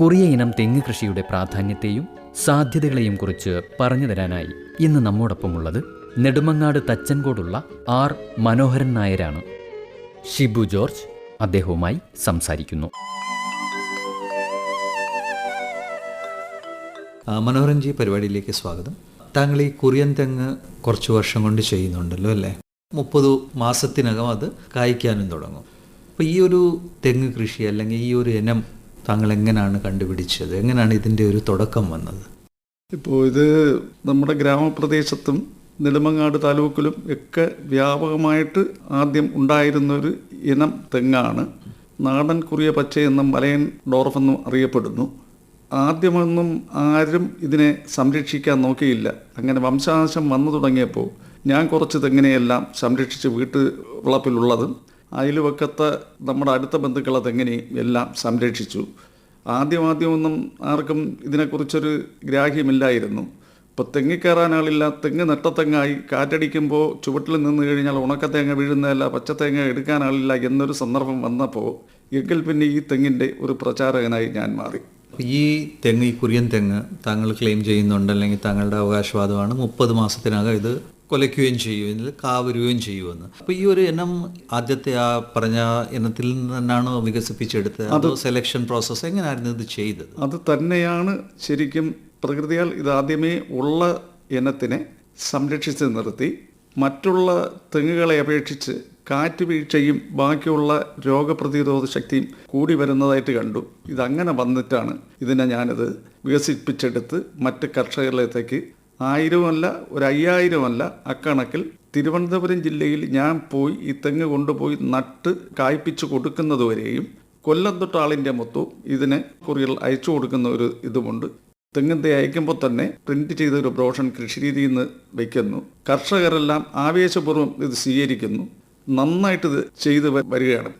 കുറിയ ഇനം തെങ്ങ് കൃഷിയുടെ പ്രാധാന്യത്തെയും സാധ്യതകളെയും കുറിച്ച് പറഞ്ഞു തരാനായി ഇന്ന് നമ്മോടൊപ്പമുള്ളത് നെടുമങ്ങാട് തച്ചൻകോടുള്ള ആർ മനോഹരൻ നായരാണ്. ഷിബു ജോർജ് അദ്ദേഹവുമായി സംസാരിക്കുന്നു. മനോഹരൻജി പരിപാടിയിലേക്ക് സ്വാഗതം. താങ്കൾ ഈ കുറിയൻ തെങ്ങ് കുറച്ച് വർഷം കൊണ്ട് ചെയ്യുന്നുണ്ടല്ലോ അല്ലേ? മുപ്പത് മാസത്തിനകം അത് കായ്ക്കാനും തുടങ്ങും. അപ്പോൾ ഈ ഒരു തെങ്ങ് കൃഷി അല്ലെങ്കിൽ ഈ ഒരു ഇനം താങ്കൾ എങ്ങനെയാണ് കണ്ടുപിടിച്ചത്? എങ്ങനെയാണ് ഇതിന്റെ ഒരു തുടക്കം വന്നത്? ഇപ്പോൾ ഇത് നമ്മുടെ ഗ്രാമപ്രദേശത്തും നെടുമങ്ങാട് താലൂക്കിലും ഒക്കെ വ്യാപകമായിട്ട് ആദ്യം ഉണ്ടായിരുന്ന ഒരു ഇനം തെങ്ങാണ്. നാടൻ കുറിയ പച്ച എന്നും മലയൻ ഡോർഫ് എന്നും അറിയപ്പെടുന്നു. ആദ്യമൊന്നും ആരും ഇതിനെ സംരക്ഷിക്കാൻ നോക്കിയില്ല. അങ്ങനെ വംശനാശം വന്നു തുടങ്ങിയപ്പോൾ ഞാൻ കുറച്ച് തെങ്ങിനെയെല്ലാം സംരക്ഷിച്ച് വീട്ടു വളപ്പിലുള്ളതും അയൽവക്കത്തെ നമ്മുടെ അടുത്ത ബന്ധുക്കൾ അതെങ്ങനെ എല്ലാം സംരക്ഷിച്ചു? ആദ്യം ആദ്യമൊന്നും ആർക്കും ഇതിനെക്കുറിച്ചൊരു ഗ്രാഹ്യമില്ലായിരുന്നു. ഇപ്പോൾ തെങ്ങി കയറാനാളില്ല തെങ്ങ് നെട്ടത്തെങ്ങായി കാറ്റടിക്കുമ്പോൾ ചുവട്ടിൽ നിന്ന് കഴിഞ്ഞാൽ ഉണക്കത്തേങ്ങ വീഴുന്നതല്ല പച്ചത്തേങ്ങ എടുക്കാൻ ആളില്ല എന്നൊരു സന്ദർഭം വന്നപ്പോൾ എങ്കിൽ പിന്നെ ഈ തെങ്ങിന്റെ ഒരു പ്രചാരകനായി ഞാൻ മാറി. ഈ തെങ്ങ് ഈ കുറിയൻ തെങ്ങ് താങ്കൾ ക്ലെയിം ചെയ്യുന്നുണ്ട് അല്ലെങ്കിൽ താങ്കളുടെ അവകാശവാദമാണ്. മുപ്പത് മാസത്തിനകം ഇത് കൊലയ്ക്കുകയും ചെയ്യും. അല്ലെങ്കിൽ കാവരുകയും ചെയ്യുമെന്ന്. അപ്പോൾ ഈ ഒരു ഇനം ആദ്യത്തെ ആ പറഞ്ഞ ഇനത്തിൽ നിന്ന് തന്നെയാണോ വികസിപ്പിച്ചെടുത്തത് അത് സെലക്ഷൻ പ്രോസസ്സ് എങ്ങനെയായിരുന്നു ഇത് ചെയ്തത്? അത് തന്നെയാണ് ശരിക്കും പ്രകൃതിയാൽ ഇതാദ്യമേ ഉള്ള ഇനത്തിനെ സംരക്ഷിച്ച് നിർത്തി മറ്റുള്ള തെങ്ങുകളെ അപേക്ഷിച്ച് കാറ്റ് വീഴ്ചയും ബാക്കിയുള്ള രോഗപ്രതിരോധ ശക്തിയും കൂടി വരുന്നതായിട്ട് കണ്ടു. ഇതങ്ങനെ വന്നിട്ടാണ് ഇതിനെ ഞാനത് വികസിപ്പിച്ചെടുത്ത് മറ്റ് കർഷകരിലേക്ക് ആയിരമല്ല ഒരു അയ്യായിരമല്ല അക്കണക്കിൽ തിരുവനന്തപുരം ജില്ലയിൽ ഞാൻ പോയി ഈ തെങ്ങ് കൊണ്ടുപോയി നട്ട് കായ്പിച്ച് കൊടുക്കുന്നതുവരെയും കൊല്ലം തൊട്ട് ആളിന്റെ മൊത്തവും ഇതിനെ കുറികൾ അയച്ചു കൊടുക്കുന്ന ഒരു ഇതുമുണ്ട്. തെങ്ങിന്റെ അയക്കുമ്പോൾ തന്നെ പ്രിന്റ് ചെയ്ത ഒരു ബ്രോഷൻ കൃഷിരീതിയിൽ നിന്ന് വയ്ക്കുന്നു കർഷകരെല്ലാം ആവേശപൂർവം ഇത് സ്വീകരിക്കുന്നു. നന്നായിട്ട് ഇത് ചെയ്ത് വരികയാണ്.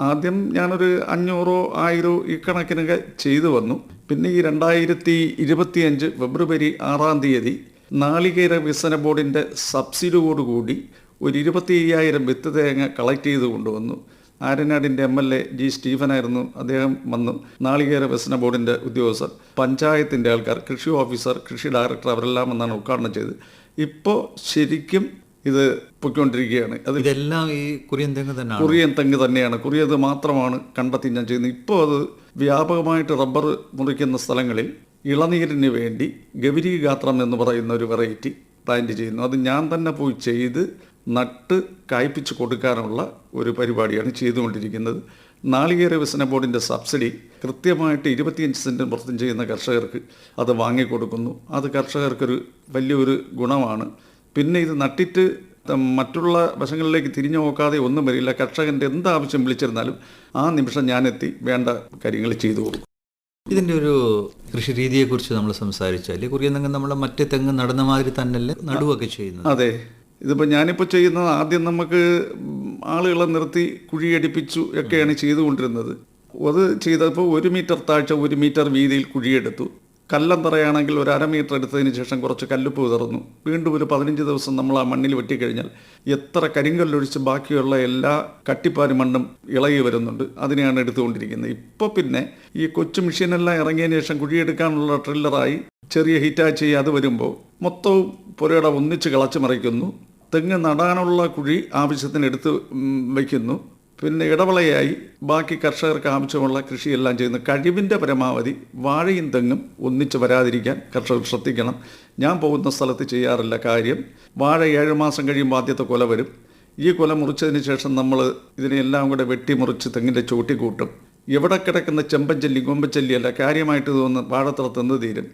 ആദ്യം ഞാനൊരു അഞ്ഞൂറോ ആയിരോ ഈ കണക്കിനൊക്കെ ചെയ്തു വന്നു. പിന്നെ ഈ രണ്ടായിരത്തി ഇരുപത്തിയഞ്ച് ഫെബ്രുവരി ആറാം തീയതി നാളികേര വികസന ബോർഡിന്റെ സബ്സിഡിയോടുകൂടി ഒരു ഇരുപത്തി അയ്യായിരം വിത്ത് തേങ്ങ കളക്ട് ചെയ്ത് കൊണ്ടുവന്നു. ആര്യനാടിന്റെ എം എൽ എ ജി സ്റ്റീഫനായിരുന്നു അദ്ദേഹം വന്നു. നാളികേര വികസന ബോർഡിന്റെ ഉദ്യോഗസ്ഥർ പഞ്ചായത്തിന്റെ ആൾക്കാർ കൃഷി ഓഫീസർ കൃഷി ഡയറക്ടർ അവരെല്ലാം വന്നാണ് ഉദ്ഘാടനം ചെയ്തത്. ഇപ്പോൾ ശരിക്കും ഇത് പൊയ്ക്കൊണ്ടിരിക്കുകയാണ്. അത് ഇതെല്ലാം ഈ കുറിയൻ തെങ്ങ് തന്നെയാണ്. കുറിയൻ തെങ്ങ് തന്നെയാണ്. കുറിയത് മാത്രമാണ് കണ്ടെത്തി ഞാൻ ചെയ്യുന്നത്. ഇപ്പോൾ അത് വ്യാപകമായിട്ട് റബ്ബർ മുറിക്കുന്ന സ്ഥലങ്ങളിൽ ഇളനീരിന് വേണ്ടി ഗൗരി ഗാത്രം എന്ന് പറയുന്ന ഒരു വെറൈറ്റി പ്ലാന്റ് ചെയ്യുന്നു. അത് ഞാൻ തന്നെ പോയി ചെയ്ത് നട്ട് കായ്പിച്ച് കൊടുക്കാനുള്ള ഒരു പരിപാടിയാണ് ചെയ്തുകൊണ്ടിരിക്കുന്നത്. നാളികേര വികസന ബോർഡിന്റെ സബ്സിഡി കൃത്യമായിട്ട് ഇരുപത്തിയഞ്ച് സെന്റിന് പുറത്തും ചെയ്യുന്ന കർഷകർക്ക് അത് വാങ്ങിക്കൊടുക്കുന്നു. അത് കർഷകർക്കൊരു വലിയൊരു ഗുണമാണ്. പിന്നെ ഇത് നട്ടിട്ട് മറ്റുള്ള വശങ്ങളിലേക്ക് തിരിഞ്ഞു നോക്കാതെ ഒന്നും വരില്ല. കർഷകന്റെ എന്ത് ആവശ്യം വിളിച്ചിരുന്നാലും ആ നിമിഷം ഞാനെത്തി വേണ്ട കാര്യങ്ങൾ ചെയ്തു കൊടുക്കും. ഇതിന്റെ ഒരു കൃഷി രീതിയെക്കുറിച്ച് നമ്മൾ സംസാരിച്ചാൽ കുറേ തെങ്ങ് നമ്മളെ മറ്റേ തെങ്ങ് നടന്ന മാതിരി തന്നെയല്ലേ നടുവൊക്കെ ചെയ്യുന്നത്? അതെ. ഇതിപ്പോൾ ഞാനിപ്പോൾ ചെയ്യുന്നത് ആദ്യം നമുക്ക് ആളുകളെ നിർത്തി കുഴിയടിപ്പിച്ചു ഒക്കെയാണ് ചെയ്തുകൊണ്ടിരുന്നത്. അത് ചെയ്തപ്പോൾ ഒരു മീറ്റർ താഴ്ച ഒരു മീറ്റർ വീതിയിൽ കുഴിയെടുത്തു. കല്ലന്തറയാണെങ്കിൽ ഒരു അര മീറ്റർ എടുത്തതിന് ശേഷം കുറച്ച് കല്ലുപ്പ് വിതറുന്നു. വീണ്ടും ഒരു പതിനഞ്ച് ദിവസം നമ്മൾ ആ മണ്ണിൽ വെട്ടിക്കഴിഞ്ഞാൽ എത്ര കരിങ്കല്ലൊഴിച്ച് ബാക്കിയുള്ള എല്ലാ കട്ടിപ്പാരി മണ്ണും ഇളകി വരുന്നുണ്ട്. അതിനെയാണ് എടുത്തുകൊണ്ടിരിക്കുന്നത്. ഇപ്പോൾ പിന്നെ ഈ കൊച്ചു മെഷീനെല്ലാം ഇറങ്ങിയതിന് ശേഷം കുഴിയെടുക്കാനുള്ള ട്രില്ലറായി ചെറിയ ഹിറ്റാച്ചി അത് വരുമ്പോൾ മൊത്തവും പുരയുടെ ഒന്നിച്ച് കിളച്ച് മറിക്കുന്നു. തെങ്ങ് നടാനുള്ള കുഴി ആവശ്യത്തിന് എടുത്ത് വയ്ക്കുന്നു പിന്നെ ഇടവളയായി ബാക്കി കർഷകർക്ക് ആവശ്യമുള്ള കൃഷിയെല്ലാം ചെയ്യുന്ന കഴിവിന്റെ പരമാവധി വാഴയും തെങ്ങും ഒന്നിച്ച് വരാതിരിക്കാൻ കർഷകർ ശ്രദ്ധിക്കണം. ഞാൻ പോകുന്ന സ്ഥലത്ത് ചെയ്യാറില്ല കാര്യം. വാഴ ഏഴ് മാസം കഴിയുമ്പോൾ ആദ്യത്തെ കൊല വരും. ഈ കൊല മുറിച്ചതിന് ശേഷം നമ്മൾ ഇതിനെല്ലാം കൂടെ വെട്ടി മുറിച്ച് തെങ്ങിന്റെ ചൂട്ടി കൂട്ടും. എവിടെ കിടക്കുന്ന ചെമ്പഞ്ചല്ലി കൊമ്പച്ചല്ലിയല്ല കാര്യമായിട്ട് തോന്നുന്ന വാഴത്തറ തിന്ന് തീരും.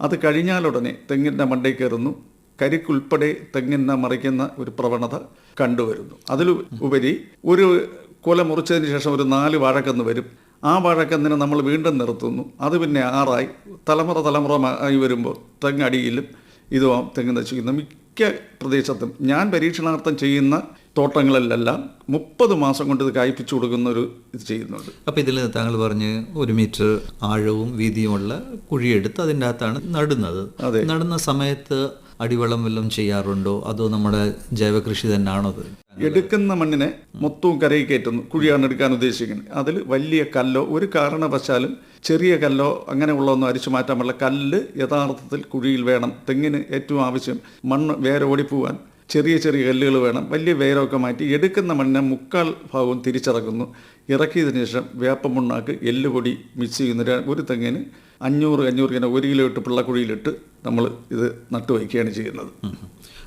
അത് കഴിഞ്ഞാലുടനെ തെങ്ങിന്റെ മണ്ടയിൽ കയറുന്നു. കരിക്കുൾപ്പെടെ തെങ്ങിനെ മറിക്കുന്ന ഒരു പ്രവണത കണ്ടുവരുന്നു. അതിൽ ഉപരി ഒരു കൊല മുറിച്ചതിന് ശേഷം ഒരു നാല് വാഴക്കന്ന് വരും. ആ വാഴക്കന്നിനെ നമ്മൾ വീണ്ടും നിർത്തുന്നു. അത് പിന്നെ ആറായി. തലമുറ തലമുറ ആയി വരുമ്പോൾ തെങ്ങടിയിലും ഇതും തെങ്ങ് നശിക്കുന്നു. മിക്ക പ്രദേശത്തും ഞാൻ പരീക്ഷണാർത്ഥം ചെയ്യുന്ന തോട്ടങ്ങളിലെല്ലാം മുപ്പത് മാസം കൊണ്ട് ഇത് കായ്പിച്ചു കൊടുക്കുന്ന ഒരു ഇത് ചെയ്യുന്നുണ്ട്. അപ്പോൾ ഇതിൽ താങ്കൾ പറഞ്ഞ് ഒരു മീറ്റർ ആഴവും വീതിയുമുള്ള കുഴിയെടുത്ത് അതിന്റെ അകത്താണ് നടുന്നത്. അതെ. നടുന്ന സമയത്ത് അടിവളം വല്ലതും ചെയ്യാറുണ്ടോ? അതോ നമ്മുടെ ജൈവകൃഷി തന്നെയാണോ അത്? എടുക്കുന്ന മണ്ണിനെ മൊത്തവും കരയിൽ കയറ്റുന്നു കുഴിയാണ് എടുക്കാൻ ഉദ്ദേശിക്കുന്നത്. അതിൽ വലിയ കല്ലോ ഒരു കാരണവശാലും ചെറിയ കല്ലോ അങ്ങനെയുള്ളതൊന്നും അരിച്ചു മാറ്റാൻ പറ്റില്ല കല്ല് യഥാർത്ഥത്തിൽ കുഴിയിൽ വേണം. തെങ്ങിന് ഏറ്റവും ആവശ്യം മണ്ണ് വേറെ പോവാൻ ചെറിയ ചെറിയ കല്ലുകൾ വേണം. വലിയ വേരൊക്കെ മാറ്റി എടുക്കുന്ന മണ്ണിനെ മുക്കാൽ ഭാഗവും തിരിച്ചിറക്കുന്നു. ഇറക്കിയതിന് ശേഷം വേപ്പമുണ്ണാക്ക് എല്ലുപൊടി മിക്സ് ചെയ്യുന്ന ഒരു- ഒരു തെങ്ങിന് അഞ്ഞൂറ് അഞ്ഞൂറ് ഇങ്ങനെ ഒരു കിലോ ഇട്ട് പിള്ളക്കുഴിയിലിട്ട് നമ്മൾ ഇത് നട്ടു വയ്ക്കുകയാണ് ചെയ്യുന്നത്.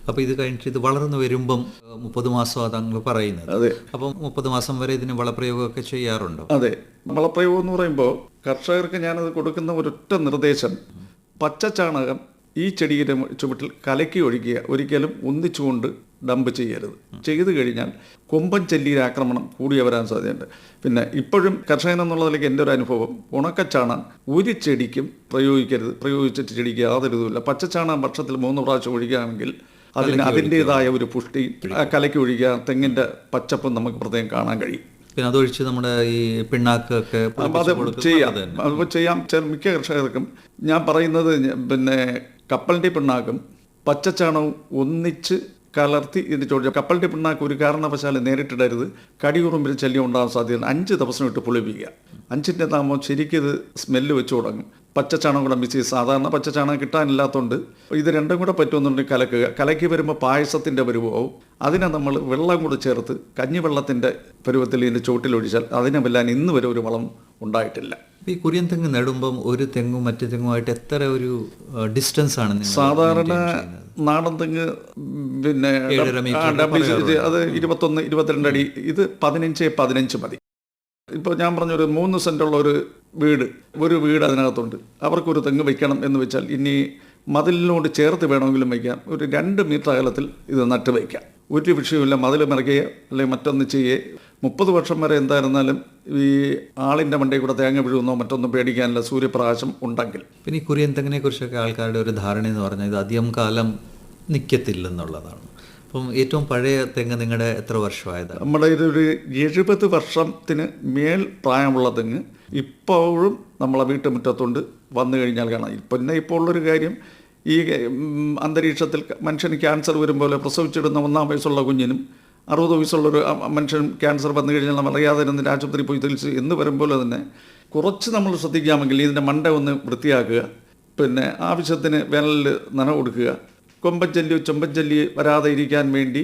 അപ്പോൾ ഇത് കഴിഞ്ഞിട്ട് ഇത് വളർന്നു വരുമ്പം മുപ്പത് മാസം അതങ്ങൾ പറയുന്നത്. അതെ. അപ്പം മുപ്പത് മാസം വരെ ഇതിന് വളപ്രയോഗമൊക്കെ ചെയ്യാറുണ്ടോ? അതെ. വളപ്രയോഗം എന്ന് പറയുമ്പോൾ കർഷകർക്ക് ഞാനത് കൊടുക്കുന്ന ഒരൊറ്റ നിർദ്ദേശം പച്ച ചാണകം ഈ ചെടിയുടെ ചുവട്ടിൽ കലക്കി ഒഴിക്കുക ഒരിക്കലും ഒന്നിച്ചുകൊണ്ട് ഡംപ് ചെയ്യരുത്. ചെയ്തു കഴിഞ്ഞാൽ കൊമ്പൻ ചെല്ലിയുടെ ആക്രമണം കൂടി വരാൻ സാധ്യതയുണ്ട്. പിന്നെ ഇപ്പോഴും കർഷകൻ എന്നുള്ളതിലേക്ക് എന്റെ ഒരു അനുഭവം ഉണക്കച്ചാണാൻ ഒരു ചെടിക്കും പ്രയോഗിക്കരുത് പ്രയോഗിച്ചിട്ട് ചെടിക്ക് യാതൊരു ഇതുമില്ല പച്ചച്ചാണകം വർഷത്തിൽ മൂന്ന് പ്രാവശ്യം ഒഴിക്കുകയാണെങ്കിൽ അതിന് അതിന്റെതായ ഒരു പുഷ്ടി കലക്കി ഒഴിക്കുക തെങ്ങിന്റെ പച്ചപ്പും നമുക്ക് പ്രത്യേകം കാണാൻ കഴിയും. പിന്നെ അതൊഴിച്ച് നമ്മുടെ ഈ പിണ്ണാക്കൊക്കെ ചെയ്യാം. ചെയ്യാം. മിക്ക കർഷകർക്കും ഞാൻ പറയുന്നത് പിന്നെ കപ്പലിന്റെ പിണ്ണാക്കും പച്ചച്ചാണവും ഒന്നിച്ച് കലർത്തി എന്ന് ചോദിച്ചു. കപ്പലിന്റെ പിണ്ണാക്ക് ഒരു കാരണവശാലും നേരിട്ടിടരുത്. കടിയുറുമ്പിൽ ശല്യം ഉണ്ടാകാൻ സാധ്യത അഞ്ച് ദിവസം ഇട്ട് പുളിപ്പിക്കുക. അഞ്ചിന്റെ താകുമ്പോൾ ശരിക്കും ഇത് സ്മെല്ല് വെച്ച് തുടങ്ങും. പച്ച ചാണകം കൂടെ മിക്സ് സാധാരണ ചാണകം കിട്ടാനില്ലാത്തതുകൊണ്ട് ഇത് രണ്ടും കൂടെ പറ്റുമെന്നുണ്ടെങ്കിൽ കലക്കുക. കലക്കി വരുമ്പോൾ പായസത്തിന്റെ പരുവവും. അതിനെ നമ്മൾ വെള്ളം കൂടെ ചേർത്ത് കഞ്ഞിവെള്ളത്തിന്റെ പരുവത്തിൽ ഇതിന്റെ ചുവട്ടിലൊഴിച്ചാൽ അതിനെ വെല്ലാൻ ഇന്ന് വരെ ഒരു വളം ഉണ്ടായിട്ടില്ല. ഈ കുര്യൻ തെങ്ങ് നടുമ്പം ഒരു തെങ്ങും മറ്റു തെങ്ങുമായിട്ട് എത്ര ഒരു ഡിസ്റ്റൻസ് ആണ് സാധാരണ നാടൻ തെങ്ങ് പിന്നെ അത് ഇരുപത്തൊന്ന് ഇരുപത്തിരണ്ട് അടി. ഇത് പതിനഞ്ച് പതിനഞ്ച് മതി. ഇപ്പോൾ ഞാൻ പറഞ്ഞ പറഞ്ഞൊരു മൂന്ന് സെന്റുള്ള ഒരു വീട് ഒരു വീട് അതിനകത്തുണ്ട്. അവർക്കൊരു തെങ്ങ് വയ്ക്കണം എന്ന് വെച്ചാൽ ഇനി മതിലിനോട് ചേർത്ത് വേണമെങ്കിലും വയ്ക്കാം. ഒരു രണ്ട് മീറ്റർ അകലത്തിൽ ഇത് നട്ട് വയ്ക്കാം. ഒരു വിഷയമില്ല മതിൽ മറിക്കുകയോ അല്ലെങ്കിൽ മറ്റൊന്ന് ചെയ്യേ. മുപ്പത് വർഷം വരെ എന്തായിരുന്നാലും ഈ ആളിന്റെ മണ്ടയിൽ കൂടെ തേങ്ങ വീഴുന്നോ മറ്റൊന്നും പേടിക്കാനില്ല. സൂര്യപ്രകാശം ഉണ്ടെങ്കിൽ. പിന്നെ ഈ കുറിയൻ തെങ്ങിനെ കുറിച്ചൊക്കെ ആൾക്കാരുടെ ഒരു ധാരണ എന്ന് പറഞ്ഞാൽ ഇത് അധികം കാലം നിൽക്കത്തില്ലെന്നുള്ളതാണ് അപ്പം ഏറ്റവും പഴയ തെങ്ങ് നിങ്ങളുടെ എത്ര വർഷമായത് നമ്മുടെ ഇതൊരു എഴുപത് വർഷത്തിന് മേൽ പ്രായമുള്ള തെങ്ങ് ഇപ്പോഴും നമ്മളെ വീട്ടുമുറ്റത്തുണ്ട് വന്നു കഴിഞ്ഞാൽ കാണാം. പിന്നെ ഇപ്പോൾ ഉള്ളൊരു കാര്യം ഈ അന്തരീക്ഷത്തിൽ മനുഷ്യന് ക്യാൻസർ പോലെ പ്രസവിച്ചിടുന്ന ഒന്നാം വയസ്സുള്ള കുഞ്ഞിനും അറുപത് വയസ്സുള്ളൊരു മനുഷ്യൻ ക്യാൻസർ വന്നു കഴിഞ്ഞാൽ നമ്മൾ അറിയാതെ തന്നെ ആശുപത്രി പോയി ചികിത്സ എന്ന് വരുമ്പോൾ തന്നെ കുറച്ച് നമ്മൾ ശ്രദ്ധിക്കാമെങ്കിൽ ഇതിന്റെ മണ്ട ഒന്ന് വൃത്തിയാക്കുക പിന്നെ ആവശ്യത്തിന് വേനലിൽ നന കൊടുക്കുക. കൊമ്പഞ്ചല്ലി ചെമ്പഞ്ചല്ലി വരാതെ ഇരിക്കാൻ വേണ്ടി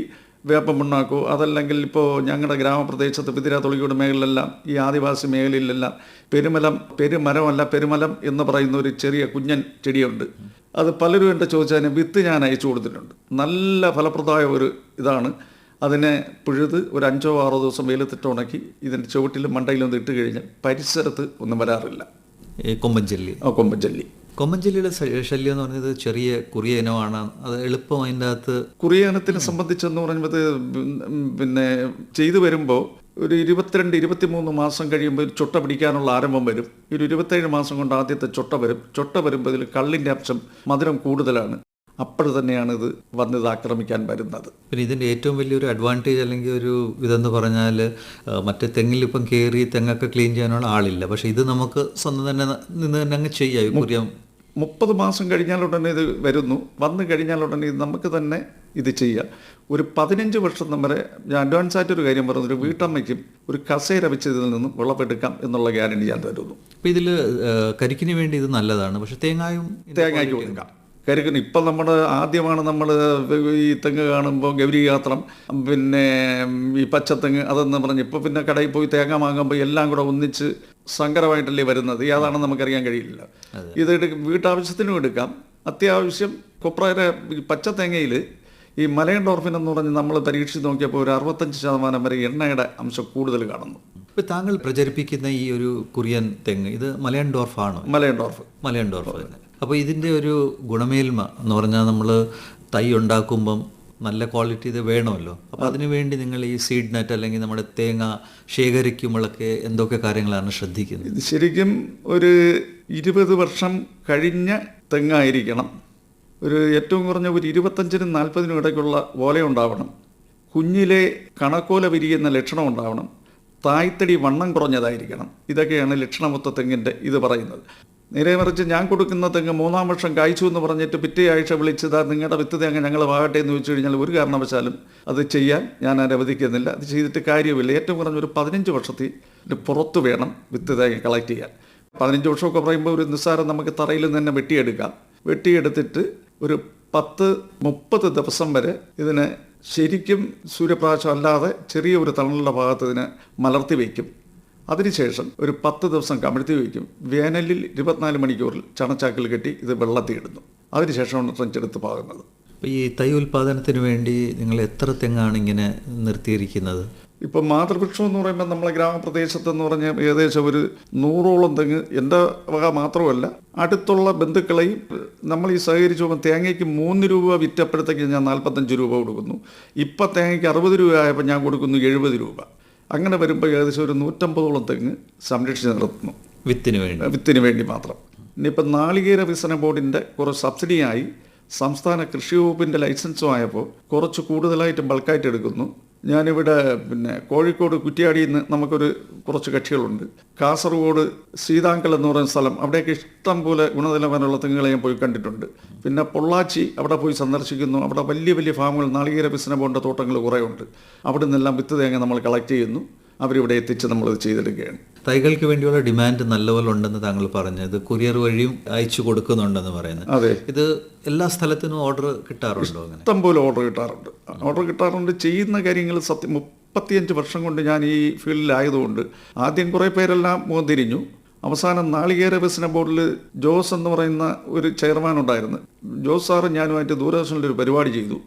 വേപ്പം മുണ്ണാക്കോ. അതല്ലെങ്കിൽ ഇപ്പോൾ ഞങ്ങളുടെ ഗ്രാമപ്രദേശത്ത് പിതിര തൊളിക്കോട് മേഖലയിലെല്ലാം ഈ ആദിവാസി മേഖലയിലെല്ലാം പെരുമലം പെരുമരമല്ല പെരുമലം എന്ന് പറയുന്ന ഒരു ചെറിയ കുഞ്ഞൻ ചെടിയുണ്ട്. അത് പലരും എന്റെ ചോദിച്ചതിന് വിത്ത് ഞാൻ അയച്ചു കൊടുത്തിട്ടുണ്ട്. നല്ല ഫലപ്രദമായ ഒരു ഇതാണ്. അതിനെ പുഴുത് ഒരു അഞ്ചോ ആറോ ദിവസം വെയിലത്തിട്ട് ഉണക്കി ഇതിന്റെ ചുവട്ടിലും മണ്ടയിലും ഒന്ന് ഇട്ട് കഴിഞ്ഞാൽ പരിസരത്ത് ഒന്നും വരാറില്ല. ഈ കൊമ്പൻചെല്ലി ആ കൊമ്പഞ്ചല്ലി കൊമ്പഞ്ചല്ലിയുടെ ശല്യം എന്ന് പറയുന്നത് ചെറിയ കുറിയ ഇനമാണ്. അത് എളുപ്പം അതിന്റെ അകത്ത് കുറിയനത്തിനെ സംബന്ധിച്ചെന്ന് പറയുമ്പോൾ പിന്നെ ചെയ്തു വരുമ്പോൾ ഒരു ഇരുപത്തിരണ്ട് ഇരുപത്തിമൂന്ന് മാസം കഴിയുമ്പോൾ ഒരു ചൊട്ട പിടിക്കാനുള്ള ആരംഭം വരും. ഒരു ഇരുപത്തേഴ് മാസം കൊണ്ട് ആദ്യത്തെ ചൊട്ട വരും. ചൊട്ട വരുമ്പോൾ ഇതിൽ കള്ളിന്റെ അംശം മധുരം കൂടുതലാണ്. അപ്പോൾ തന്നെയാണ് ഇത് വന്ന് ഇത് ആക്രമിക്കാൻ വരുന്നത്. പിന്നെ ഇതിന്റെ ഏറ്റവും വലിയൊരു അഡ്വാന്റേജ് അല്ലെങ്കിൽ ഒരു ഇതെന്ന് പറഞ്ഞാൽ മറ്റേ തെങ്ങിൽ ഇപ്പം കയറി തെങ്ങൊക്കെ ക്ലീൻ ചെയ്യാനുള്ള ആളില്ല. പക്ഷേ ഇത് നമുക്ക് സ്വന്തം തന്നെ നിന്ന് തന്നെ അങ്ങ് ചെയ്യാം. ഈ കുര്യം മുപ്പത് മാസം കഴിഞ്ഞാൽ ഉടനെ ഇത് വരുന്നു. വന്നു കഴിഞ്ഞാൽ ഉടനെ ഇത് നമുക്ക് തന്നെ ഇത് ചെയ്യാം. ഒരു പതിനഞ്ച് വർഷം വരെ ഞാൻ അഡ്വാൻസ് ആയിട്ടൊരു കാര്യം പറഞ്ഞു ഒരു വീട്ടമ്മയ്ക്കും ഒരു കസേര വെച്ച് ഇതിൽ നിന്നും വിളവെടുക്കാം എന്നുള്ള ഗ്യാരണ്ടി ഞാൻ തരുന്നു. അപ്പോൾ ഇതിൽ കരിക്കിന് വേണ്ടി ഇത് നല്ലതാണ്. പക്ഷേ തേങ്ങായും തേങ്ങയ്ക്ക് കൊടുക്കാം. കരിക്കിന് ഇപ്പം നമ്മൾ ആദ്യമാണ് നമ്മൾ ഈ തെങ്ങ് കാണുമ്പോൾ ഗൗരിയാത്രം പിന്നെ ഈ പച്ചത്തെങ്ങ് അതെന്ന് പറഞ്ഞ് ഇപ്പോൾ പിന്നെ കടയിൽ പോയി തേങ്ങ വാങ്ങുമ്പോൾ എല്ലാം കൂടെ ഒന്നിച്ച് സങ്കരമായിട്ടല്ലേ വരുന്നത്. ഏതാണെന്ന് നമുക്കറിയാൻ കഴിയില്ല. ഇത് വീട്ടാവശ്യത്തിനും എടുക്കാം. അത്യാവശ്യം കൊപ്രയുടെ ഈ പച്ചത്തേങ്ങയിൽ ഈ മലയൻ മലയൻഡോർഫിൻ എന്ന് പറഞ്ഞ് നമ്മൾ പരീക്ഷിച്ച് നോക്കിയപ്പോൾ ഒരു അറുപത്തഞ്ച് ശതമാനം വരെ എണ്ണയുടെ അംശം കൂടുതൽ കാണുന്നു. ഇപ്പം താങ്കൾ പ്രചരിപ്പിക്കുന്ന ഈ ഒരു കുറിയൻ തെങ്ങ് ഇത് മലയൻ ഡോർഫാണോ മലയൻ ഡോർഫ് തന്നെ. അപ്പോൾ ഇതിന്റെ ഒരു ഗുണമേന്മ എന്ന് പറഞ്ഞാൽ നമ്മൾ തൈ ഉണ്ടാക്കുമ്പം നല്ല ക്വാളിറ്റി ഇത് വേണമല്ലോ. അപ്പോൾ അതിനു വേണ്ടി നിങ്ങൾ ഈ സീഡ് നെറ്റ് അല്ലെങ്കിൽ നമ്മുടെ തേങ്ങ ശേഖരിക്കുമ്പോഴൊക്കെ എന്തൊക്കെ കാര്യങ്ങളാണ് ശ്രദ്ധിക്കുന്നത്? ഇത് ശരിക്കും ഒരു ഇരുപത് വർഷം കഴിഞ്ഞ തെങ്ങായിരിക്കണം. ഒരു ഏറ്റവും കുറഞ്ഞ ഒരു ഇരുപത്തഞ്ചിനും നാൽപ്പതിനും ഇടയ്ക്കുള്ള ഓല ഉണ്ടാവണം. കുഞ്ഞിലെ കണക്കോല വിരിയുന്ന ലക്ഷണം ഉണ്ടാവണം. തായ്തടി വണ്ണം കുറഞ്ഞതായിരിക്കണം. ഇതൊക്കെയാണ് ലക്ഷണമൊത്ത തെങ്ങിന്റെ ഇത് പറയുന്നത്. നേരെ മറിച്ച് ഞാൻ കൊടുക്കുന്ന തെങ്ങ് മൂന്നാം വർഷം കായ്ച്ചു എന്ന് പറഞ്ഞിട്ട് പിറ്റേ ആഴ്ച വിളിച്ചതാ നിങ്ങളുടെ വിത്ത് തേങ്ങ ഞങ്ങൾ വാകട്ടെ എന്ന് ചോദിച്ചു കഴിഞ്ഞാൽ ഒരു കാരണവശാലും അത് ചെയ്യാൻ ഞാൻ അനുവദിക്കുന്നില്ല അത് ചെയ്തിട്ട് കാര്യമില്ല. ഏറ്റവും കുറഞ്ഞ ഒരു പതിനഞ്ച് വർഷത്തിൽ പുറത്ത് വേണം വിത്ത് തേങ്ങ കളക്ട് ചെയ്യാൻ. പതിനഞ്ച് വർഷമൊക്കെ പറയുമ്പോൾ ഒരു നിസ്സാരം നമുക്ക് തറയിൽ തന്നെ വെട്ടിയെടുക്കാം. വെട്ടിയെടുത്തിട്ട് ഒരു പത്ത് മുപ്പത് ദിവസം വരെ ഇതിനെ ശരിക്കും സൂര്യപ്രകാശം അല്ലാതെ ചെറിയ ഒരു തണലുള്ള ഭാഗത്ത് ഇതിനെ മലർത്തി വയ്ക്കും അതിനുശേഷം ഒരു പത്ത് ദിവസം കമിഴ്ത്തി വയ്ക്കും. വേനലിൽ ഇരുപത്തിനാല് മണിക്കൂറിൽ ചണച്ചാക്കിൽ കെട്ടി ഇത് വെള്ളത്തിൽ ഇടുന്നു അതിനുശേഷമാണ് ട്രഞ്ചെടുത്ത് പാകുന്നത്. അപ്പോൾ ഈ തൈ ഉൽപ്പാദനത്തിന് വേണ്ടി നിങ്ങൾ എത്ര തെങ്ങാണ് ഇങ്ങനെ നിർത്തിയിരിക്കുന്നത്? ഇപ്പം മാതൃവൃക്ഷം എന്ന് പറയുമ്പോൾ നമ്മളെ ഗ്രാമപ്രദേശത്തെന്ന് പറഞ്ഞാൽ ഏകദേശം ഒരു നൂറോളം തെങ്ങ് എന്റെ വക മാത്രമല്ല അടുത്തുള്ള ബന്ധുക്കളെയും നമ്മൾ ഈ സഹകരിച്ച് പോകുമ്പോൾ തേങ്ങയ്ക്ക് മൂന്ന് രൂപ വിറ്റപ്പോഴത്തേക്ക് ഞാൻ നാൽപ്പത്തഞ്ച് രൂപ കൊടുക്കുന്നു. ഇപ്പം തേങ്ങയ്ക്ക് അറുപത് രൂപ ആയപ്പോൾ ഞാൻ കൊടുക്കുന്നു എഴുപത് രൂപ. അങ്ങനെ വരുമ്പോൾ ഏകദേശം ഒരു നൂറ്റമ്പതോളം തെങ്ങ് സംരക്ഷിച്ച് നിർത്തുന്നു. വിത്തിന് വേണ്ടി. വിത്തിന് വേണ്ടി മാത്രം. ഇനിയിപ്പം നാളികേര വികസന ബോർഡിന്റെ കുറച്ച് സബ്സിഡിയായി സംസ്ഥാന കൃഷി വകുപ്പിന്റെ ലൈസൻസും ആയപ്പോൾ കുറച്ച് കൂടുതലായിട്ട് ബൾക്കായിട്ട് എടുക്കുന്നു. ഞാനിവിടെ പിന്നെ കോഴിക്കോട് കുറ്റിയാടിയിൽ നിന്ന് നമുക്കൊരു കുറച്ച് കക്ഷികളുണ്ട്. കാസർഗോഡ് സീതാങ്കൽ എന്ന് പറയുന്ന സ്ഥലം അവിടെയൊക്കെ ഇഷ്ടം പോലെ ഗുണനിലവാരമുള്ള തെങ്ങുകളെ ഞാൻ പോയി കണ്ടിട്ടുണ്ട്. പിന്നെ പൊള്ളാച്ചി അവിടെ പോയി സന്ദർശിക്കുന്നു. അവിടെ വലിയ വലിയ ഫാമുകൾ നാളികേര വികസന പോകേണ്ട തോട്ടങ്ങൾ കുറേ ഉണ്ട് അവിടെ നിന്നെല്ലാം വിത്ത് തേങ്ങ നമ്മൾ കളക്ട് ചെയ്യുന്നു. അവരിവിടെ എത്തിച്ച് നമ്മളത് ചെയ്തെടുക്കുകയാണ്. തൈകൾക്ക് വേണ്ടിയുള്ള ഡിമാൻഡ് നല്ലപോലെ ഉണ്ടെന്ന് താങ്കൾ പറഞ്ഞു ഇത് കൊറിയർ വഴിയും അയച്ചു കൊടുക്കുന്നുണ്ടെന്ന് പറയുന്നത്. അതെ. ഇത് എല്ലാ സ്ഥലത്തിനും ഓർഡർ കിട്ടാറുണ്ടോ അങ്ങനെ? ഇഷ്ടം പോലെ ഓർഡർ കിട്ടാറുണ്ട്. ഓർഡർ കിട്ടാറുണ്ട്. ചെയ്യുന്ന കാര്യങ്ങൾ സത്യം മുപ്പത്തിയഞ്ച് വർഷം കൊണ്ട് ഞാൻ ഈ ഫീൽഡിലായതുകൊണ്ട് ആദ്യം കുറേ പേരെല്ലാം മുഖം തിരിഞ്ഞു അവസാനം നാളികേര വികസന ബോർഡിൽ ജോസ് എന്ന് പറയുന്ന ഒരു ചെയർമാൻ ഉണ്ടായിരുന്നു. ജോസ് സാറ് ഞാനുമായിട്ട് ദൂരദർശനിലൊരു പരിപാടി ചെയ്തു.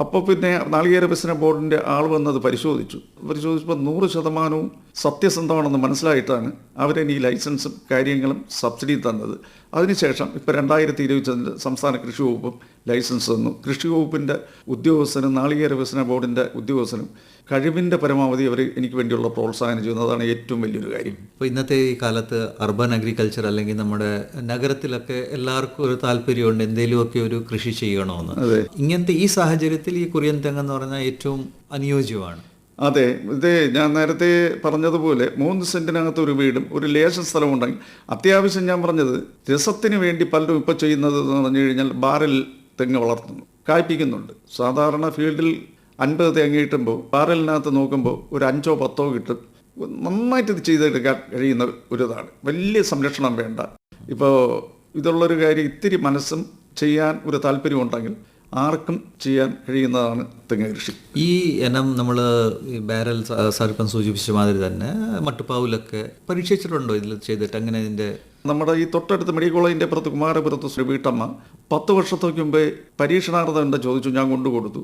അപ്പോൾ പിന്നെ നാളികേര വികസന ബോർഡിന്റെ ആൾ വന്നത് പരിശോധിച്ചു. പരിശോധിച്ചപ്പോൾ നൂറ് ശതമാനവും സത്യസന്ധമാണെന്ന് മനസ്സിലായിട്ടാണ് അവരെനി ഈ ലൈസൻസും കാര്യങ്ങളും സബ്സിഡി തന്നത്. അതിനുശേഷം ഇപ്പോൾ രണ്ടായിരത്തി ഇരുപത്തിയഞ്ചിൽ സംസ്ഥാന കൃഷി വകുപ്പും ലൈസൻസ് തന്നു. കൃഷി വകുപ്പിന്റെ ഉദ്യോഗസ്ഥനും നാളികേര വികസന ബോർഡിന്റെ ഉദ്യോഗസ്ഥനും കഴിവിന്റെ പരമാവധി അവർ എനിക്ക് വേണ്ടിയുള്ള പ്രോത്സാഹനം ചെയ്യുന്നതാണ് അതാണ് ഏറ്റവും വലിയൊരു കാര്യം. ഇപ്പോൾ ഇന്നത്തെ ഈ കാലത്ത് അർബൻ അഗ്രികൾച്ചർ അല്ലെങ്കിൽ നമ്മുടെ നഗരത്തിലൊക്കെ എല്ലാവർക്കും ഒരു താല്പര്യമുണ്ട് എന്തെങ്കിലുമൊക്കെ ഒരു കൃഷി ചെയ്യണമെന്ന്. ഇങ്ങനത്തെ ഈ സാഹചര്യത്തിൽ ഈ കുറിയൻ തെങ്ങെന്ന് പറഞ്ഞാൽ ഏറ്റവും അനുയോജ്യമാണ്. അതെ. ഇത് ഞാൻ നേരത്തെ പറഞ്ഞതുപോലെ മൂന്ന് സെന്റിനകത്ത് ഒരു വീടും ഒരു ലേശ സ്ഥലവും ഉണ്ടെങ്കിൽ അത്യാവശ്യം ഞാൻ പറഞ്ഞത് രസത്തിന് വേണ്ടി പലരും ഇപ്പോൾ ചെയ്യുന്നത് എന്ന് പറഞ്ഞു കഴിഞ്ഞാൽ ബാറിൽ തെങ്ങ് വളർത്തുന്നു. കായ്പിക്കുന്നുണ്ട്. സാധാരണ ഫീൽഡിൽ അൻപത് തേങ്ങ കിട്ടുമ്പോൾ പാറലിനകത്ത് നോക്കുമ്പോൾ ഒരു അഞ്ചോ പത്തോ കിട്ടും. നന്നായിട്ട് ഇത് ചെയ്തെടുക്കാൻ കഴിയുന്ന ഒരു ഇതാണ് വലിയ സംരക്ഷണം വേണ്ട. ഇപ്പോൾ ഇതുള്ളൊരു കാര്യം ഇത്തിരി മനസ്സും ചെയ്യാൻ ഒരു താല്പര്യം ഉണ്ടെങ്കിൽ ആർക്കും ചെയ്യാൻ കഴിയുന്നതാണ് തെങ്ങ് കൃഷി. ഈ ഇനം നമ്മൾ ഈ ബാരൽ സർപ്പം സൂചിപ്പിച്ച മാതിരി തന്നെ മട്ടുപ്പാവിലൊക്കെ പരീക്ഷിച്ചിട്ടുണ്ടോ ഇതിൽ ചെയ്തിട്ട് അങ്ങനെ ഇതിന്റെ നമ്മുടെ ഈ തൊട്ടടുത്ത് മെഡിക്കൽ കോളേജിന്റെ പുറത്ത് കുമാരപുരത്ത് ശ്രീ വീട്ടമ്മ പത്ത് വർഷത്തേക്ക് മുമ്പേ പരീക്ഷണാർത്ഥം എന്താ ചോദിച്ചു ഞാൻ കൊണ്ടു കൊടുത്തു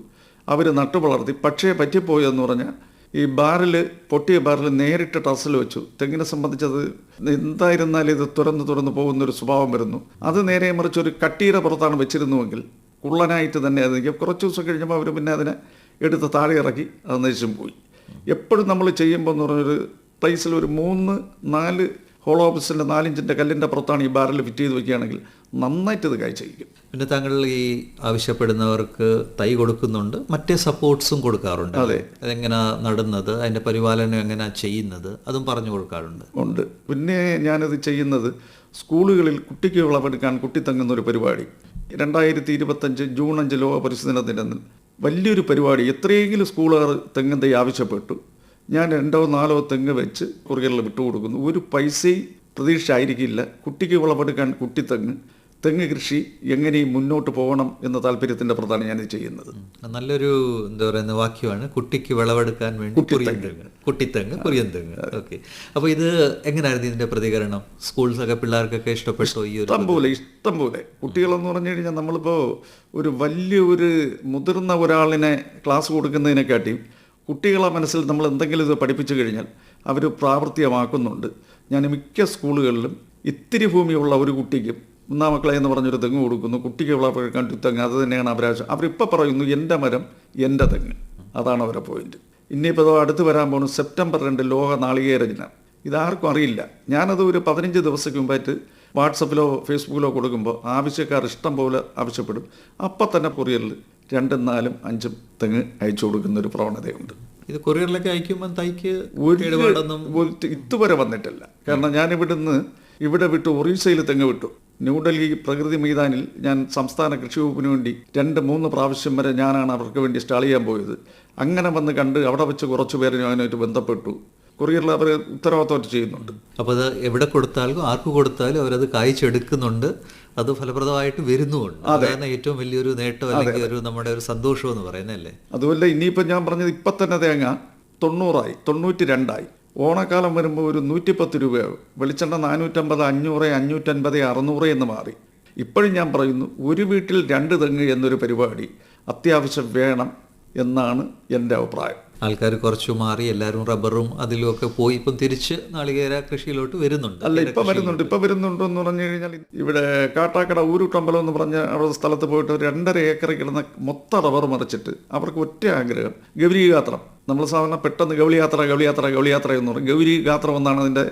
അവർ നട്ടു വളർത്തി. പക്ഷേ പറ്റിപ്പോയെന്ന് പറഞ്ഞാൽ ഈ ബാറിൽ പൊട്ടിയ ബാറിൽ നേരിട്ട് ടസിൽ വെച്ചു. തെങ്ങിനെ സംബന്ധിച്ചത് എന്തായിരുന്നാലും ഇത് തുറന്ന് തുറന്ന് പോകുന്നൊരു സ്വഭാവം വരുന്നു. അത് നേരെ മറിച്ച് ഒരു കട്ടിയുടെ പുറത്താണ് വെച്ചിരുന്നുവെങ്കിൽ കുള്ളനായിട്ട് തന്നെ അത്. കുറച്ച് ദിവസം കഴിഞ്ഞപ്പോൾ അവർ പിന്നെ അതിനെ എടുത്ത് താഴെ ഇറക്കി അത് നശിച്ചും പോയി. എപ്പോഴും നമ്മൾ ചെയ്യുമ്പോൾ എന്ന് പറഞ്ഞൊരു പ്ലേസിൽ ഒരു മൂന്ന് നാല് ഹോളോ ഓഫീസിന്റെ നാലിഞ്ചിന്റെ കല്ലിന്റെ പുറത്താണ് ഈ ബാറിൽ ഫിറ്റ് ചെയ്ത് വെക്കുകയാണെങ്കിൽ നന്നായിട്ട് ഇത് കാഴ്ചയ്ക്കും പിന്നെ താങ്കൾ ഈ ആവശ്യപ്പെടുന്നവർക്ക് തൈ കൊടുക്കുന്നുണ്ട്. മറ്റേ സപ്പോർട്ട്സും കൊടുക്കാറുണ്ട്. അതെ. അതെങ്ങനെ നടുന്നത്? അതിന്റെ പരിപാലനം എങ്ങനെ ചെയ്യുന്നത്? അതും പറഞ്ഞു കൊടുക്കാറുണ്ട്. ഉണ്ട്. പിന്നെ ഞാനത് ചെയ്യുന്നത് സ്കൂളുകളിൽ കുട്ടിക്ക് വിളവെടുക്കാൻ കുട്ടി തങ്ങുന്ന ഒരു പരിപാടി. രണ്ടായിരത്തി ഇരുപത്തഞ്ച് ജൂൺ അഞ്ച് ലോക പരിസ്ഥിതി ദിനത്തിന്റെ വലിയൊരു പരിപാടി. എത്രയെങ്കിലും സ്കൂളുകാർ തെങ്ങും തൈ ആവശ്യപ്പെട്ടു. ഞാൻ രണ്ടോ നാലോ തെങ്ങ് വെച്ച് കുറികളിൽ വിട്ടുകൊടുക്കുന്നു. ഒരു പൈസയും പ്രതീക്ഷ ആയിരിക്കില്ല. കുട്ടിക്ക് വിളവെടുക്കാൻ കുട്ടിത്തെങ്ങ് തെങ്ങ് കൃഷി എങ്ങനെ മുന്നോട്ട് പോകണം എന്ന താല്പര്യത്തിന്റെ പ്രധാനം ഞാൻ ചെയ്യുന്നത്. നല്ലൊരു എന്താ പറയുന്ന വാക്യമാണ്. കുട്ടിക്ക് വിളവെടുക്കാൻ വേണ്ടി കുറിയൻ തെങ്ങ് കുട്ടിത്തെങ്ങ് കുറിയൻ തെങ്ങ് ഓക്കെ. അപ്പോൾ ഇത് എങ്ങനെയായിരുന്നു ഇതിന്റെ പ്രതികരണം? സ്കൂൾസൊക്കെ പിള്ളേർക്കൊക്കെ ഇഷ്ടപ്പെട്ടു ഈ ഇഷ്ടം പോലെ ഇഷ്ടം പോലെ. കുട്ടികളെന്ന് പറഞ്ഞു കഴിഞ്ഞാൽ നമ്മളിപ്പോൾ ഒരു വലിയ ഒരു മുതിർന്ന ഒരാളിനെ ക്ലാസ് കൊടുക്കുന്നതിനെക്കാട്ടിയും കുട്ടികളെ മനസ്സിൽ നമ്മൾ എന്തെങ്കിലും ഇത് പഠിപ്പിച്ചു കഴിഞ്ഞാൽ അവർ പ്രാവർത്തികമാക്കുന്നുണ്ട്. ഞാൻ മിക്ക സ്കൂളുകളിലും ഇത്തിരി ഭൂമിയുള്ള ഒരു കുട്ടിക്കും ഒന്നാമക്കളെ എന്ന് പറഞ്ഞൊരു തെങ്ങ് കൊടുക്കുന്നു. കുട്ടിക്ക് വിളവെടുക്കാൻ തെങ്ങ് അത് തന്നെയാണ് അവരാശം അവരിപ്പോൾ പറയുന്നു എന്റെ മരം എന്റെ തെങ്ങ്. അതാണ് അവരുടെ പോയിന്റ് ഇനിയിപ്പോൾ അടുത്ത് വരാൻ പോകുന്നു സെപ്റ്റംബർ രണ്ട് ലോക നാളികേര ദിനം. ഇതാർക്കും അറിയില്ല. ഞാനത് ഒരു പതിനഞ്ച് ദിവസത്തേക്ക് മുമ്പായിട്ട് വാട്സപ്പിലോ ഫേസ്ബുക്കിലോ കൊടുക്കുമ്പോൾ ആവശ്യക്കാർ ഇഷ്ടം പോലെ ആവശ്യപ്പെടും. അപ്പം തന്നെ കൊറിയറിൽ രണ്ടും നാലും അഞ്ചും തെങ്ങ് അയച്ചു കൊടുക്കുന്ന ഒരു പ്രവണതയുണ്ട്. ഇത് കൊറിയറിലൊക്കെ അയക്കുമ്പോൾ തൈക്ക് ഇതുവരെ വന്നിട്ടില്ല. കാരണം ഞാൻ ഇവിടുന്ന് ഇവിടെ വിട്ടു ഒറീസയിൽ തെങ്ങ് വിട്ടു. ന്യൂഡൽഹി പ്രകൃതി മൈതാനിൽ ഞാൻ സംസ്ഥാന കൃഷി വകുപ്പിന് വേണ്ടി രണ്ട് മൂന്ന് പ്രാവശ്യം വരെ ഞാനാണ് അവർക്ക് വേണ്ടി സ്റ്റാൾ ചെയ്യാൻ പോയത്. അങ്ങനെ വന്ന് കണ്ട് അവിടെ വെച്ച് കുറച്ച് പേര് ഞാനായിട്ട് ബന്ധപ്പെട്ടു. കൊറിയറിൽ അവർ ഉത്തരവാദിത്തമായിട്ട് ചെയ്യുന്നുണ്ട്. അപ്പോൾ അത് എവിടെ കൊടുത്താലും ആർക്ക് കൊടുത്താലും അവരത് കായ്ച്ചെടുക്കുന്നുണ്ട്. അത് ഫലപ്രദമായിട്ട് വരുന്നുമുണ്ട്. അതാണ് ഏറ്റവും വലിയൊരു നേട്ടം അല്ലെങ്കിൽ ഒരു നമ്മുടെ ഒരു സന്തോഷം എന്ന് പറയുന്നതല്ലേ അതുപോലെ ഇനിയിപ്പോൾ ഞാൻ പറഞ്ഞത് ഇപ്പം തന്നെ തേങ്ങ തൊണ്ണൂറായി തൊണ്ണൂറ്റി രണ്ടായി ഓണക്കാലം വരുമ്പോൾ ഒരു നൂറ്റിപ്പത്ത് രൂപയാവും വെളിച്ചെണ്ണ നാനൂറ്റമ്പത് അഞ്ഞൂറ് അഞ്ഞൂറ്റൻപത് അറുന്നൂറ് എന്ന് മാറി. ഇപ്പോഴും ഞാൻ പറയുന്നു ഒരു വീട്ടിൽ രണ്ട് തെങ്ങ് എന്നൊരു പരിപാടി അത്യാവശ്യം വേണം എന്നാണ് എന്റെ അഭിപ്രായം. ആൾക്കാർ കുറച്ച് മാറി എല്ലാവരും റബ്ബറും അതിലുമൊക്കെ പോയി. ഇപ്പം തിരിച്ച് നാളികേര കൃഷിയിലോട്ട് വരുന്നുണ്ട്. അല്ല ഇപ്പം വരുന്നുണ്ട്. ഇപ്പം വരുന്നുണ്ടെന്ന് പറഞ്ഞു കഴിഞ്ഞാൽ ഇവിടെ കാട്ടാക്കട ഊരുട്ടമ്പലം എന്ന് പറഞ്ഞ അവിടെ സ്ഥലത്ത് പോയിട്ട് ഒരു രണ്ടര ഏക്കർ കിടന്ന മൊത്തം റബ്ബർ മറിച്ചിട്ട് അവർക്ക് ഒറ്റ ആഗ്രഹം ഗൗരി ഗാത്രം. നമ്മൾ സാധാരണ പെട്ടെന്ന് ഗൗളിയാത്ര ഗൗളിയാത്ര ഗൗളിയാത്ര എന്ന് പറയും. ഗൗരി ഗാത്രം എന്നാണ് അതിന്റെ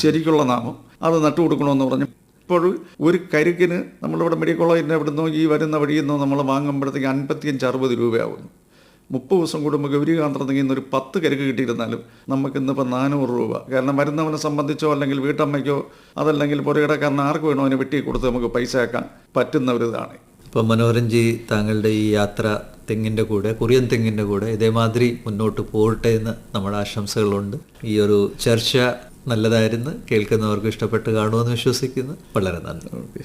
ശരിക്കുള്ള നാമം. അത് നട്ടുകൊടുക്കണമെന്ന് പറഞ്ഞു. ഇപ്പോൾ ഒരു കരുക്കിന് നമ്മളിവിടെ മെഡിക്കൽ കോളേജിന്റെ ഇവിടുന്നോ ഈ വരുന്ന വഴിയിൽ നിന്നോ നമ്മൾ വാങ്ങുമ്പോഴത്തേക്ക് അൻപത്തിയഞ്ച് അറുപത് രൂപയാവുന്നു. മുപ്പത് ദിവസം കൂടുമ്പോൾ ഗൗരികാന്തം നിന്ന് ഒരു പത്ത് കരുക്ക് കിട്ടിയിരുന്നാലും നമുക്ക് ഇന്നിപ്പോൾ നാനൂറ് രൂപ. കാരണം വരുന്നവനെ സംബന്ധിച്ചോ അല്ലെങ്കിൽ വീട്ടമ്മയ്ക്കോ അതല്ലെങ്കിൽ പുറകിടക്കാരൻ ആർക്ക് വേണോ അതിനെ വെട്ടി കൊടുത്ത് നമുക്ക് പൈസ ആക്കാൻ പറ്റുന്ന ഒരു ഇതാണ്. ഇപ്പം മനോരഞ്ജി താങ്കളുടെ ഈ യാത്ര തെങ്ങിന്റെ കൂടെ കുറിയൻ തെങ്ങിന്റെ കൂടെ ഇതേമാതിരി മുന്നോട്ട് പോകട്ടെ എന്ന് നമ്മുടെ ആശംസകളുണ്ട്. ഈ ഒരു ചർച്ച നല്ലതായിരുന്നു. കേൾക്കുന്നവർക്ക് ഇഷ്ടപ്പെട്ട് കാണുമെന്ന് വിശ്വസിക്കുന്നു. വളരെ നന്ദി.